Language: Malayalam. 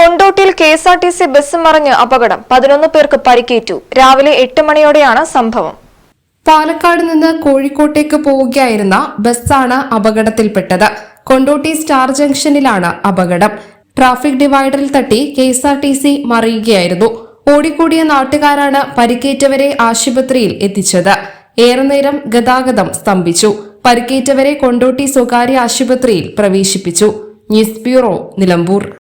കൊണ്ടോട്ടിയിൽ K S R T C bus മറിഞ്ഞ് അപകടം. പതിനൊന്ന് പേർക്ക് പരിക്കേറ്റു. രാവിലെ എട്ട് മണിയോടെയാണ് സംഭവം. പാലക്കാട് നിന്ന് കോഴിക്കോട്ടേക്ക് പോവുകയായിരുന്ന ബസ്സാണ് അപകടത്തിൽപ്പെട്ടത്. കൊണ്ടോട്ടി സ്റ്റാർ ജംഗ്ഷനിലാണ് അപകടം. ട്രാഫിക് ഡിവൈഡറിൽ തട്ടി K S R T C മറിയുകയായിരുന്നു. ഓടിക്കൂടിയ നാട്ടുകാരാണ് പരിക്കേറ്റവരെ ആശുപത്രിയിൽ എത്തിച്ചത്. ഏറെ നേരം ഗതാഗതം സ്തംഭിച്ചു. പരിക്കേറ്റവരെ കൊണ്ടോട്ടി സ്വകാര്യ ആശുപത്രിയിൽ പ്രവേശിപ്പിച്ചു. News bureau Nilambur.